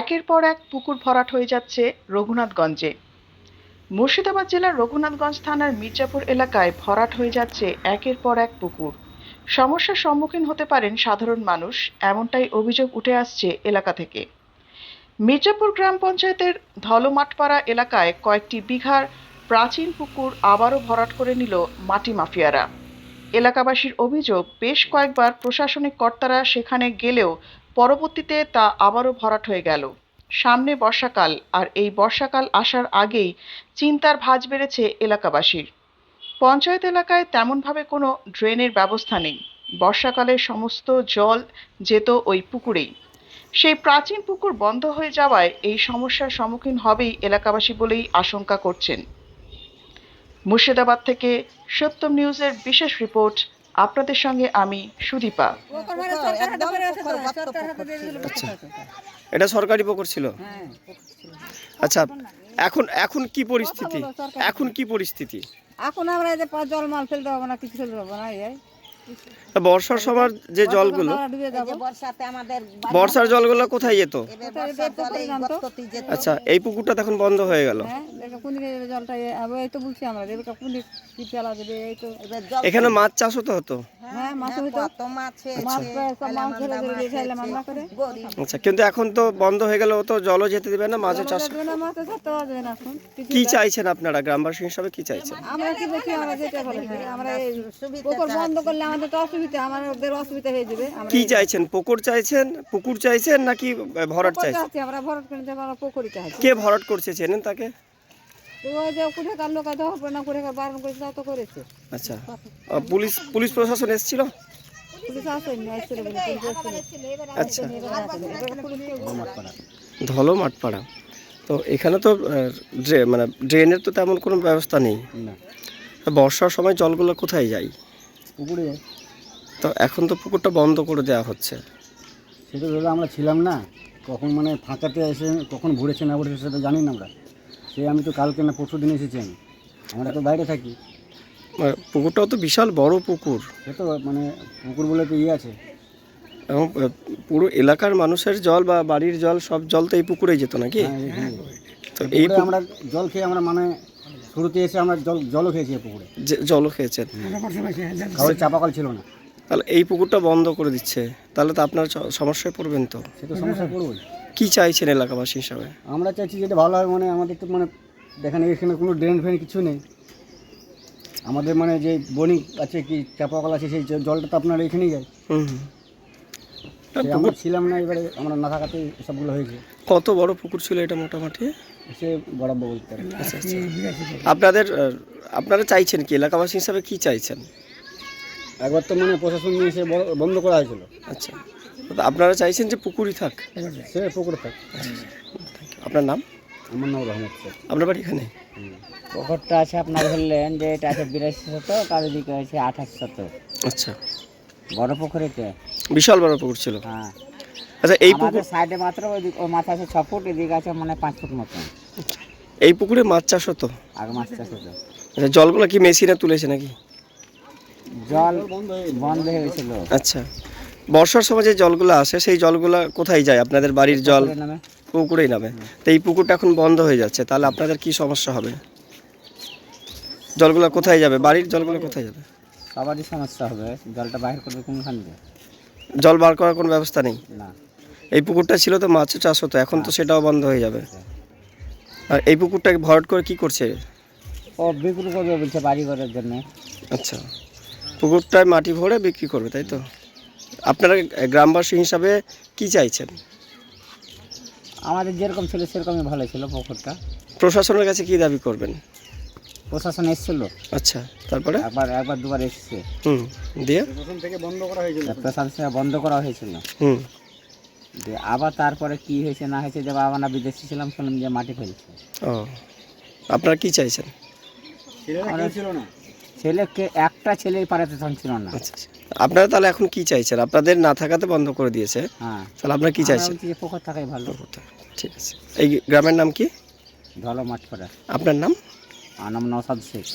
একের পর এক পুকুর ভরাট হয়ে যাচ্ছে রঘুনাথগঞ্জে। মুর্শিদাবাদ জেলার রঘুনাথগঞ্জ থানার মির্জাপুর এলাকায় ভরাট হয়ে যাচ্ছে একের পর এক পুকুর। সমস্যার সম্মুখীন হতে পারেন সাধারণ মানুষ, এমনটাই অভিযোগ উঠে আসছে এলাকা থেকে। মির্জাপুর গ্রাম পঞ্চায়েতের ধলমাটপাড়া এলাকায় কয়েকটি বিঘার প্রাচীন পুকুর আবারও ভরাট করে নিল মাটি মাফিয়ারা। এলাকাবাসীর অভিযোগ, বেশ কয়েকবার প্রশাসনিক কর্তারা সেখানে গেলেও পরবর্তীতে তা আবারও ভরাট হয়ে গেল। সামনে বর্ষাকাল, আর এই বর্ষাকাল আসার আগেই চিন্তার ভাঁজ বেড়েছে এলাকাবাসীর। পঞ্চায়েত এলাকায় তেমনভাবে কোনো ড্রেনের ব্যবস্থা নেই। বর্ষাকালে সমস্ত জল যেত ওই পুকুরেই। সেই প্রাচীন পুকুর বন্ধ হয়ে যাওয়ায় এই সমস্যার সম্মুখীন হবেই এলাকাবাসী বলেই আশঙ্কা করছেন। মুর্শিদাবাদ থেকে সত্যম নিউজের বিশেষ রিপোর্ট আপনাদের সঙ্গে আমি সুদীপা। আচ্ছা এটা সরকারি পুকুর ছিল? আচ্ছা এখন এখন কি পরিস্থিতি? এখন কি পরিস্থিতি? এখন আমরা এই যে পাঁচ জল মাল ফেলতে পারব না কিছু ফেলতে পারব না এই। বর্ষার সময় যে জলগুলো বর্ষার জলগুলো কোথায় যেত? আচ্ছা এই পুকুরটা তখন বন্ধ হয়ে গেল। হ্যাঁ এখানে মাছ চাষ হতো হতো? হ্যাঁ মাছ হ্যাঁ, গরিব। আচ্ছা কিন্তু এখন তো বন্ধ হয়ে গেল তো জলও যেতে দিবে না মাছও চাষ দেবে না মাছ তো ধরতে পারবে না এখন। কিছু কি চাইছেন আপনারা গ্রামবাসী হিসাবে কি চাইছেন? আমরা কি বন্ধ করলে আমাদের তো অসুবিধা আমাদের অসুবিধা হয়ে যাবে কি চাইছেন? পুকুর চাইছেন? পুকুর চাইছেন নাকি ভরাট চাইছেন? আমরা ভরত করে আমরা পুকুরি চাচ্ছি কে ভরাট করছে চেনেন তাকে? তো ওই যে কোথায় কার লোক না করে বারণ করেছে তাও তো করেছে। আচ্ছা। পুলিশ পুলিশ প্রশাসন এসেছিল? আচ্ছা। ধলো মাঠপাড়া। তো এখানে তো ড্রে- মানে ড্রেনের তো তেমন কোনো ব্যবস্থা নেই। বর্ষার সময় জলগুলো কোথায় যায়? পুকুরে? তো এখন তো পুকুরটা বন্ধ করে দেওয়া হচ্ছে। সেটা ধরো আমরা ছিলাম না। কখন মানে ফাঁকাতে এসে কখন ভরেছে না ভরেছে সেটা জানি না আমরা। সে আমি তো কালকে না পরশু দিন এসেছি আমি। আমরা তো বাইরে থাকি। পুকুরটাও তো বিশাল বড় পুকুর। সে তো মানে পুকুর বলে তো ইয়ে আছে। এবং পুরো এলাকার মানুষের জল বা বাড়ির জল সব জল তো এই পুকুরেই যেত নাকি? হ্যাঁ, তো এই আমরা জল খেয়ে আমরা মানে শুরুতে এসে আমরা জল জলও খেয়েছি এই পুকুরে। যে- জলও খেয়েছেন। কারোর চাপা কল ছিল না। তাহলে এই পুকুরটা বন্ধ করে দিচ্ছে। তাহলে তো আপনার সমস্যায় পড়বেন তো। সে তো সমস্যা পড়বই। কি চাইছেন এলাকাবাসী হিসাবে? আমরা চাইছি যেটা ভালো হয় মানে আমাদের তো মানে দেখেন এখানে কোনো ড্রেন ফ্রেন কিছু নেই। আমাদের মানে যে বোনিং আছে কি চাপা কল আছে সেই জলটা তো আপনার এখানেই যায়। হুম হুম। সে আমরা ছিলাম না এবারে আমরা না থাকাতে সবগুলো হয়েছে। কত বড় পুকুর ছিল এটা মোটামুটি? সে বরাবর বলতে পারে। আচ্ছা আচ্ছা। আপনাদের আপনারা চাইছেন কি? এলাকাবাসী হিসাবে কি চাইছেন? একবার তো মানে প্রশাসন নিয়ে এসে বন্ধ করা হয়েছিল। আচ্ছা। তো আপনারা চাইছেন যে পুকুরই থাক? সে পুকুরে থাক। আপনার নাম? আমার নাম রহমত আপনার বাড়ি এখানে? পুকুরটা আছে আপনার বললেন যে এটা আছে বিরাশি শতক আর ওদিকে আছে আঠাশ শতক। আচ্ছা। বড় পুকুরেতে বিশাল বড় পুকুর ছিল। হ্যাঁ। আচ্ছা এই পুকুর সাইডে মাত্র ওই মাথা আছে ছ ফুট এদিকে আছে মানে পাঁচ ফুট মতন। এই পুকুরে মাছ চাষ হতো? আগে মাছ চাষ হতো। আচ্ছা জলগুলো কি মেশিনে তুলেছে নাকি? জল বন্ধ হয়ে গেছিল। আচ্ছা বর্ষার সময় যে জলগুলো আসে সেই জলগুলো কোথায় যায়? আপনাদের বাড়ির জল পুকুরেই নামে। তো এই পুকুরটা এখন বন্ধ হয়ে যাচ্ছে তাহলে আপনাদের কি সমস্যা হবে? জলগুলো কোথায় যাবে? বাড়ির জলগুলো কোথায় যাবে? সবারই সমস্যা হবে জলটা বাইর করবে কোনখান দিয়ে? জল বার করার কোনো ব্যবস্থা নেই? না। এই পুকুরটা ছিল তো মাছও চাষ হতো এখন তো সেটাও বন্ধ হয়ে যাবে। আর এই পুকুরটাকে ভরাট করে কি করছে? ও বিক্রি করবে বলছে বাড়ি ঘরের জন্য। আচ্ছা পুকুরটায় মাটি ভরে বিক্রি করবে তাই তো? আপনারা গ্রামবাসী হিসাবে কি চাইছেন? আমাদের যেরকম ছিল সেরকমই ভালো ছিল পুকুরটা। প্রশাসনের কাছে কি দাবি করবেন? প্রশাসন এসেছিল। আচ্ছা তারপরে? একবার একবার দুবার এসেছে। হুম দিয়ে? প্রশাসন থেকে বন্ধ করা হয়েছিল। প্রশাসন থেকে বন্ধ করা হয়েছিল। হুম। যে আবার তারপরে কি হয়েছে না হয়েছে যে বাবা না বিদেশি ছিলাম শুনলাম যে মাটি ফেলছে। ও। আপনারা কি চাইছেন? ছেলেকে একটা ছেলেই পাড়াতে তখন ছিল না। আচ্ছা আচ্ছা। আপনারা তাহলে এখন কি চাইছেন? আপনাদের না থাকাতে বন্ধ করে দিয়েছে। হ্যাঁ। তাহলে আপনারা কি চাইছেন? পুকুর থাকাই ভালো। ঠিক আছে। এই গ্রামের নাম কি? ধলো মাঠ পড়া। আপনার নাম? আনাম নসাদ শেখ।